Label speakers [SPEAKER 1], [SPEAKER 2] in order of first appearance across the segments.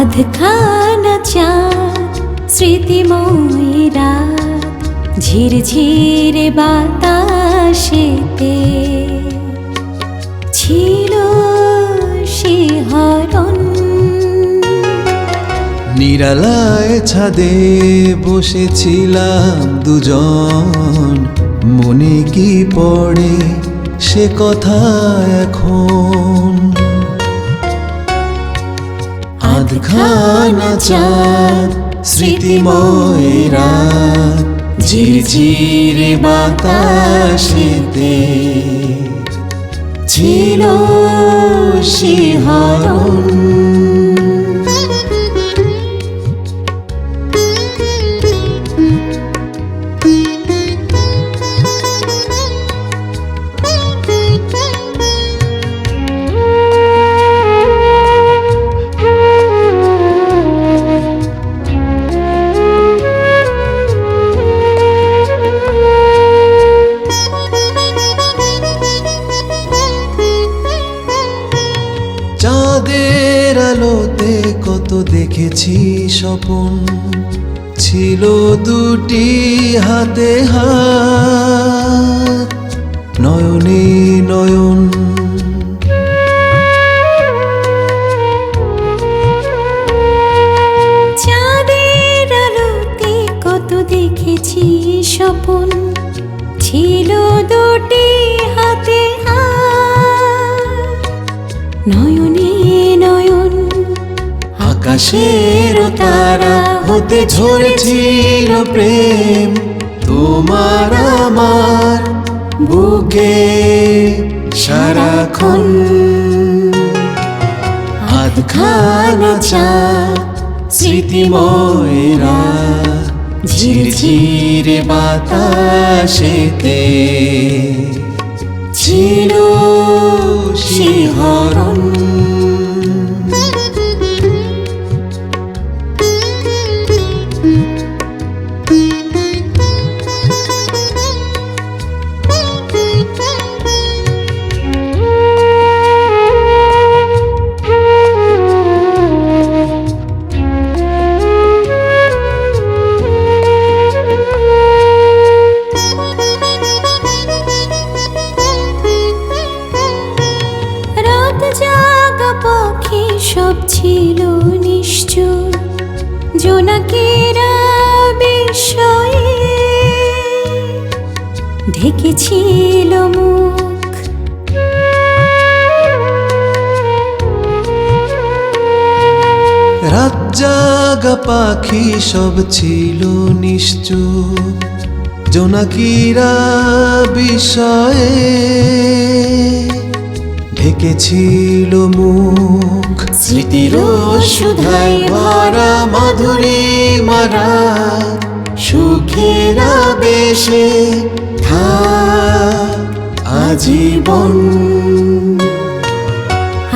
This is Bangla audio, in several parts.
[SPEAKER 1] আধখানা চাঁদ, স্মৃতিময় রাত, ঝিরঝিরে বাতাসেতে। ছিল শিহরণ
[SPEAKER 2] নিরালায় ছাদে বসেছিলাম দুজন। মনে কি পড়ে সে কথা এখন? চাঁদ স্মৃতিময় রাত ঝিরঝিরে বাতাসেতে। ছিল শিহরণ কত দেখেছি স্বপন। ছিল দুটি হাতে হাত। নয়নে নয়ন।
[SPEAKER 1] চাঁদের কত দেখেছি স্বপন। ছিল দুটি হাতে হাত। নয়ন
[SPEAKER 2] আকাশের তারা হতে ঝরেছিল প্রেম। তোমার আমার বুকে সারাক্ষণ। আধখানা চা স্মৃতিময়রা ঝিরঝিরে বাতাসেতে। ছিল শিহরণ।
[SPEAKER 1] সব ছিল নিশ্চয়। জোনাকেরা বিষয়ে ঢেকেছিল মুখ।
[SPEAKER 2] রাত পাখি সব ছিল নিশ্চুপ জোনাকিরা বিষয়ে ঢেকেছিল মুখ। স্মৃতির সুধাই ভরা মাধুরী মারা। সুখেরা বেশে আজীবন।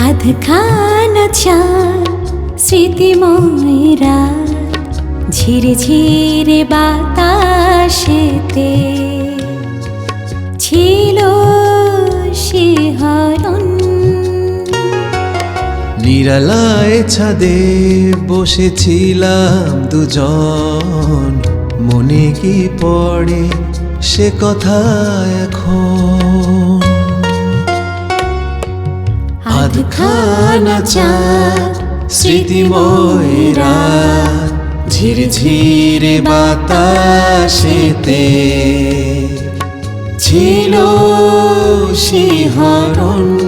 [SPEAKER 1] আধখানা চাঁদ স্মৃতিময় রাত ঝিরে ঝিরে বাতাসেতে
[SPEAKER 2] নিরালায় ছাদে বসেছিলাম দুজন। মনে কি পড়ে সে কথা এখন? আধখানা চাঁদ, স্মৃতিময় রাত, ঝিরঝিরে বাতাসেতে। ছিল শিহরণ